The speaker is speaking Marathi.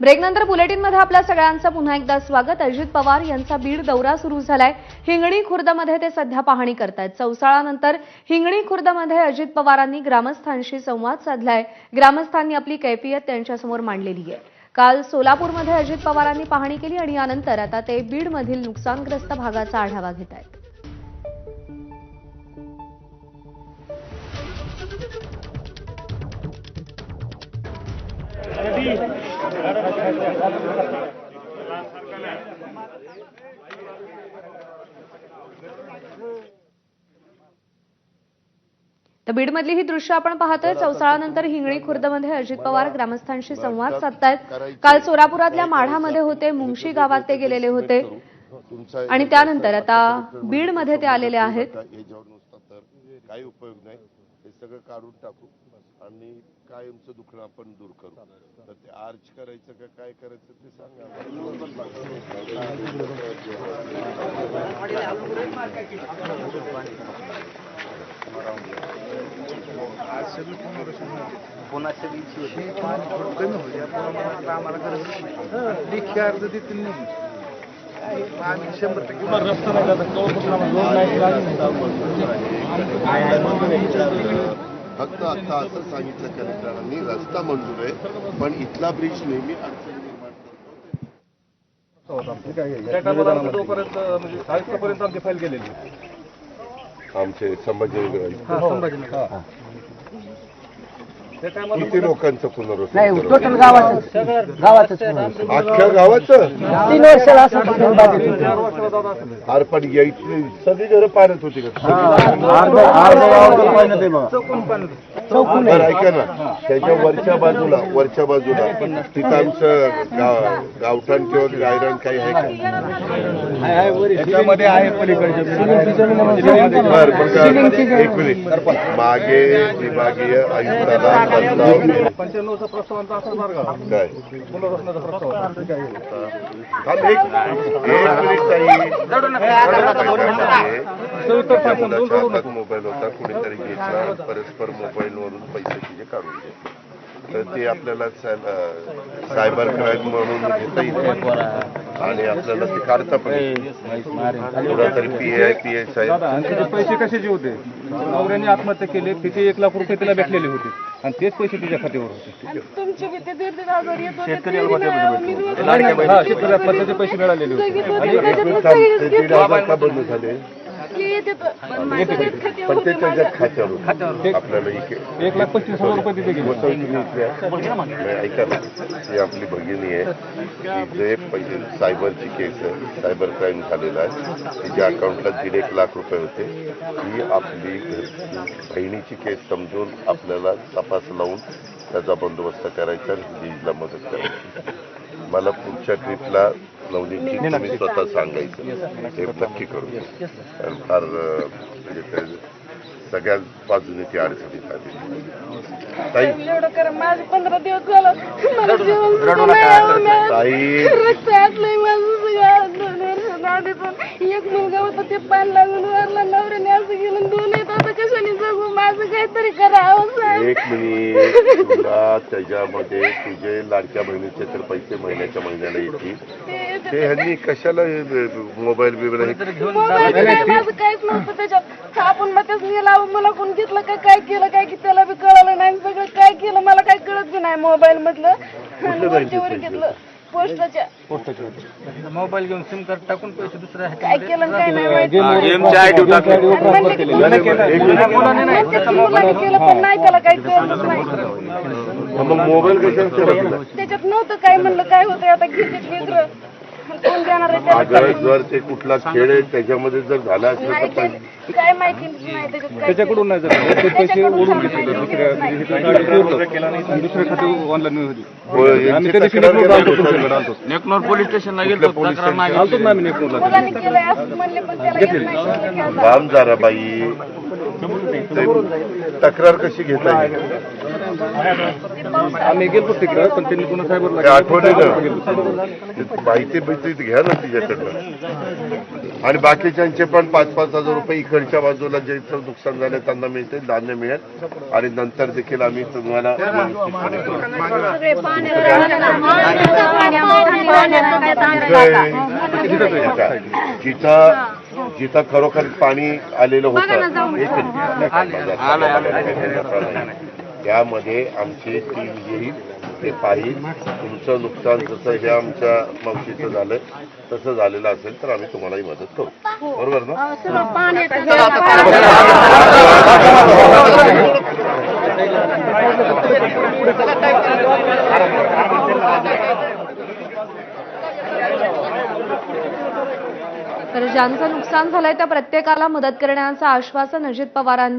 ब्रेकनंतर बुलेटिनमध्ये आपल्या सगळ्यांचं पुन्हा एकदा स्वागत. अजित पवार यांचा बीड दौरा सुरू झालाय. हिंगणी खुर्दमध्ये ते सध्या पाहणी करतायत. चौसाळानंतर हिंगणी खुर्दमध्ये अजित पवारांनी ग्रामस्थांशी संवाद साधलाय. ग्रामस्थांनी आपली कैफियत त्यांच्यासमोर मांडलेली आहे. काल सोलापूरमध्ये अजित पवारांनी पाहणी केली आणि यानंतर आता ते बीडमधील नुकसानग्रस्त भागाचा आढावा घेत आहेत तर बीडमधली ही दृश्य आपण पाहतोय. चौसाळानंतर हिंगणी खुर्दमध्ये अजित पवार ग्रामस्थांशी संवाद साधतायत. काल सोलापुरातल्या माढामध्ये होते मुंगशी गावात ते गेलेले होते. आणि त्यानंतर आता बीडमध्ये ते आलेले आहेत. काही उपयोग नाही. हे सगळं काढून टाकू. आणि कायमचं दुखणं आपण दूर करू. तर ते आर्च करायचं का काय करायचं ते सांगा. कोणाच्या दिवशी होते. कमी होईल या प्रमाणात आम्हाला गरज लेखी अर्ज देतील नाही आम्ही शंभर टक्के फक्त आता असं सांगितलं कलेक्टरांनी रस्ता मंजूर आहे पण इथला ब्रिज नेहमी अडचण निर्माण करतो. टायमाला आमचं जोपर्यंत म्हणजे आयुक्तापर्यंत आमची फाईल गेलेली आमचे संभाजी संभाजीनगर त्या टायमाला किती लोकांचं पुनर्वसन नाही? टोटल गावाचं गावाचंच. अख्ख्या गावाचं? तीन वर्षाला असं बाधित पण यायची सगळी घरं पाण्यात होती का? चौकून बरं ऐका ना त्याच्या वरच्या बाजूला वरच्या बाजूला तिथं आमचं गाव गावठाण किंवा गायरान काही आहे का? त्याच्यामध्ये आहे पलीकडच्या बरं मग एक मिनिट. मागे विभागीय आयुक्ताला पंच्याण्णवचा प्रस्ताव आमचा असं बरं का काय? पुनर्वसनाचा प्रस्ताव. थांब एक. एक मिनिट ताई. मुलाच्या हातात मोबाईल होता. कुणीतरी घेतला परस्पर मोबाईलवरून पैसे तिचे काढून घेतले. तर ते आपल्याला साय- सायबर क्राईम म्हणून घेता येईल. आणि आपल्याला ते काढता पण. कुणातरी पी आय पी आणि त्याचे पैसे कशाचे होते? नवऱ्याने आत्महत्या केली तिचे एक लाख रुपये तिला भेटलेले होते. आणि तेच पैसे तिच्या खात्यावर होते. हा, आत्महत्याचे पैसे मिळालेले होते. खात्यावर आपल्याला एक लाख पंचवीस हजार रुपये तिथे गेले. वसईतून इथल्या नाही, ऐका ना. ही आपली भगिनी आहे. की जे पहिले सायबरची केस आहे. सायबर क्राईम झालेला आहे. तिच्या अकाउंटला दीड एक लाख रुपये होते. ही आपली बहिणीची केस समजून आपल्याला तपास लावून त्याचा बंदोबस्त करायचा आणि मदत करायची. मला पुढच्या ट्रिपला नवनीतची तुम्ही स्वतः सांगायचं. हे नक्की करू कारण फार म्हणजे ते सगळ्या बाजूने ती अडचणीत आली. ताई. एवढं करा. माझे पंधरा दिवस झालं. मला जेवण. ताई. रक्त आटलंय माझं सगळं. दोन वर्ष नाडीतून एक मुलगा होता ते पान लागून वारला नवऱ्याने असं गेलं दोन येत आता कशाने जगू? माझं काहीतरी करावं साहेब. एक मिनिट. तुला त्याच्यामध्ये तुझे लाडक्या बहिणीचे तर पैसे महिन्याच्या महिन्याला येतील. ते- ह्यांनी कशाला मोबाईल बिबाईल हे- काहीच नव्हतं त्याच्यात. आपण मग तेच नेला मला कोण घेतलं काय काय केलं काय की त्याला बी कळलं नाही. सगळं काय केलं मला काय कळत बी नाही मोबाईल मधलं. घेतलं पोस्टाच्या. मोबाईल घेऊन सिम कार्ड टाकून पैसे दुसऱ्या काय केलं काय नाही केलं पण त्याला काही कळलंच नाही. मग मोबाईल त्याच्यात नव्हतं काय म्हणलं काय होतंय आता घेते लेकरं कोण देणार आहे त्याला अगं जर ते कुठला खेळ आहे त्याच्यामध्ये जर झाला असलं नाही तर पण ते- काय माहिती नाही त्याच्यात काय त्याच्याकडून नाही झालं. ते पैसे ओढून घेतले दुसऱ्या म्हणजे इथं गाडी चोरलं. आणि दुसऱ्या खाते ऑनलाईन होती. हो, यांची आम्ही त्या दिवशी तक्रार नेकनूरला आलतो केली तुमच्याकडे आलतो नेकनोर पोलीस स्टेशनला गेलो तक्रार आलतो ना आम्ही नेकनूरला मुलांनी केलंय असं म्हणले पण त्याला येत नाही. म्हणलं की आता. बाम जरा बाई. ते तक्रार कशी घेता येईल आम्ही गेलो तिकडं पण त्यांनी पुन्हा ते सायबरला आठवणी ना ते माहिती माहिती घ्या ना तिच्याकडनं. आणि बाकीच्यांचे पण पाच पाच हजार रुपये इकडच्या बाजूला ज्यांचं नुकसान झालं त्यांना मिळते धान्य मिळेल. आणि नंतर देखील आम्ही तुम्हाला जिथं जिथं खरोखर पाणी आलेलं होतं. त्यामध्ये आमची टीम येईल ते पाहिल. तुमचं नुकसान जसं हे आमच्या मावशीचं झालं तसं झालेलं असेल तर आम्ही तुम्हालाही मदत करू. बरोबर ना? तर ज्यांचं नुकसान झालंय त्या प्रत्येकाला मदत करण्याचं आश्वासन अजित पवारांनी